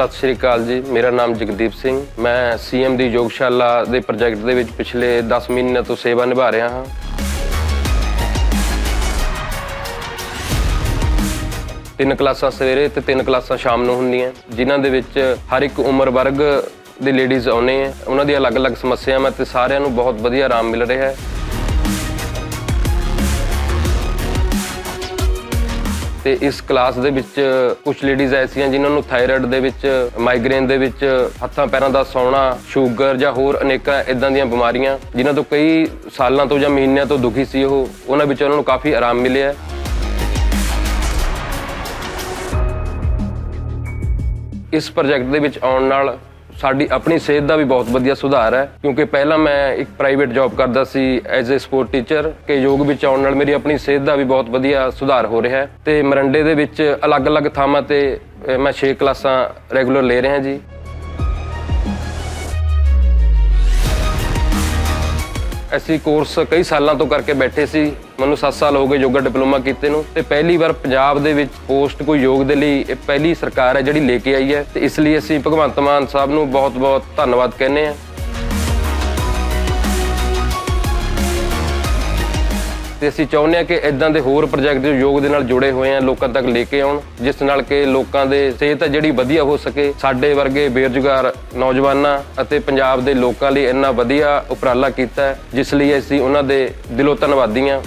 ਸਤਿ ਸ਼੍ਰੀ ਅਕਾਲ ਜੀ। ਮੇਰਾ ਨਾਮ ਜਗਦੀਪ ਸਿੰਘ। ਮੈਂ ਸੀਐਮ ਦੀ ਯੋਗਸ਼ਾਲਾ ਦੇ ਪ੍ਰੋਜੈਕਟ ਦੇ ਵਿੱਚ ਪਿਛਲੇ 10 ਮਹੀਨਿਆਂ ਤੋਂ ਸੇਵਾ ਨਿਭਾ ਰਿਹਾ ਹਾਂ। ਤਿੰਨ ਕਲਾਸਾਂ ਸਵੇਰੇ ਤੇ ਤਿੰਨ ਕਲਾਸਾਂ ਸ਼ਾਮ ਨੂੰ ਹੁੰਦੀਆਂ। ਜਿਨ੍ਹਾਂ ਦੇ ਵਿੱਚ ਹਰ ਇੱਕ ਉਮਰ ਵਰਗ ਦੇ ਲੇਡੀਜ਼ ਆਉਨੇ ਆ। ਉਹਨਾਂ ਦੀ ਅਲੱਗ-ਅਲੱਗ ਸਮੱਸਿਆਵਾਂ ਤੇ ਸਾਰਿਆਂ ਨੂੰ ਬਹੁਤ ਵਧੀਆ ਆਰਾਮ ਮਿਲ ਰਿਹਾ ਹੈ। ਤੇ ਇਸ ਕਲਾਸ ਦੇ ਵਿੱਚ ਕੁਝ ਲੇਡੀਜ਼ ਐਸੀਆਂ ਜਿਨ੍ਹਾਂ ਨੂੰ ਥਾਇਰਾਇਡ ਦੇ ਵਿੱਚ ਮਾਈਗ੍ਰੇਨ ਦੇ ਵਿੱਚ, ਹੱਥਾਂ ਪੈਰਾਂ ਦਾ ਸੌਣਾ ਸ਼ੂਗਰ ਜਾਂ ਹੋਰ ਅਨੇਕਾਂ ਇਦਾਂ ਦੀਆਂ ਬਿਮਾਰੀਆਂ, ਜਿਨ੍ਹਾਂ ਤੋਂ ਕਈ ਸਾਲਾਂ ਤੋਂ ਜਾਂ ਮਹੀਨਿਆਂ ਤੋਂ ਦੁਖੀ ਸੀ ਉਹ, ਉਹਨਾਂ ਵਿੱਚ ਉਹਨਾਂ ਨੂੰ ਕਾਫੀ ਆਰਾਮ ਮਿਲਿਆ ਇਸ ਪ੍ਰੋਜੈਕਟ ਦੇ ਵਿੱਚ ਆਉਣ ਨਾਲ ਸਾਡੀ ਆਪਣੀ ਸਿਹਤ ਦਾ ਵੀ ਬਹੁਤ ਵਧੀਆ ਸੁਧਾਰ ਹੈ, ਕਿਉਂਕਿ ਪਹਿਲਾਂ ਮੈਂ ਇੱਕ ਪ੍ਰਾਈਵੇਟ ਜੌਬ ਕਰਦਾ ਸੀ ਐਜ਼ ਅ ਸਪੋਰਟ ਟੀਚਰ ਕਿ ਯੋਗ ਵਿੱਚ ਆਉਣ ਨਾਲ ਮੇਰੀ ਆਪਣੀ ਸਿਹਤ ਦਾ ਵੀ ਬਹੁਤ ਵਧੀਆ ਸੁਧਾਰ ਹੋ ਰਿਹਾ ਹੈ ਤੇ ਮਰੰਡੇ ਦੇ ਵਿੱਚ ਅਲੱਗ-ਅਲੱਗ ਥਾਵਾਂ ਤੇ ਮੈਂ 6 ਕਲਾਸਾਂ ਰੈਗੂਲਰ ਲੈ ਰਿਹਾ ਜੀ। ਅਸੀਂ ਕੋਰਸ ਕਈ ਸਾਲਾਂ ਤੋਂ ਕਰਕੇ ਬੈਠੇ ਸੀ ਮੈਨੂੰ 7 ਸਾਲ ਹੋ ਗਏ ਯੋਗਾ ਡਿਪਲੋਮਾ ਕੀਤੇ ਨੂੰ ਤੇ ਪਹਿਲੀ ਵਾਰ ਪੰਜਾਬ ਦੇ ਵਿੱਚ ਪੋਸਟ ਕੋਈ ਯੋਗ ਦੇ ਲਈ ਇਹ ਪਹਿਲੀ ਸਰਕਾਰ ਹੈ ਜਿਹੜੀ ਲੈ ਕੇ ਆਈ ਹੈ ਤੇ ਇਸ ਲਈ ਅਸੀਂ ਭਗਵੰਤ ਮਾਨ ਸਾਹਿਬ ਨੂੰ ਬਹੁਤ-ਬਹੁਤ ਧੰਨਵਾਦ ਕਹਿੰਦੇ ਹਾਂ। ਤੇ ਅਸੀਂ ਚਾਹੁੰਦੇ ਹਾਂ ਕਿ ਇਦਾਂ ਦੇ ਹੋਰ ਪ੍ਰੋਜੈਕਟ ਜੋ ਯੋਗ ਦੇ ਨਾਲ ਜੁੜੇ ਹੋਏ ਆ, ਲੋਕਾਂ ਤੱਕ ਲੈ ਕੇ ਆਉਣ, ਜਿਸ ਨਾਲ ਕਿ ਲੋਕਾਂ ਦੇ ਸਿਹਤ ਹੈ ਜਿਹੜੀ ਵਧੀਆ ਹੋ ਸਕੇ, ਸਾਡੇ ਵਰਗੇ ਬੇਰੁਜ਼ਗਾਰ ਨੌਜਵਾਨਾਂ ਅਤੇ ਪੰਜਾਬ ਦੇ ਲੋਕਾਂ ਲਈ ਇੰਨਾ ਵਧੀਆ ਉਪਰਾਲਾ ਕੀਤਾ ਜਿਸ ਲਈ ਅਸੀਂ ਉਹਨਾਂ ਦੇ ਦਿਲੋਂ ਧੰਨਵਾਦੀ ਹਾਂ।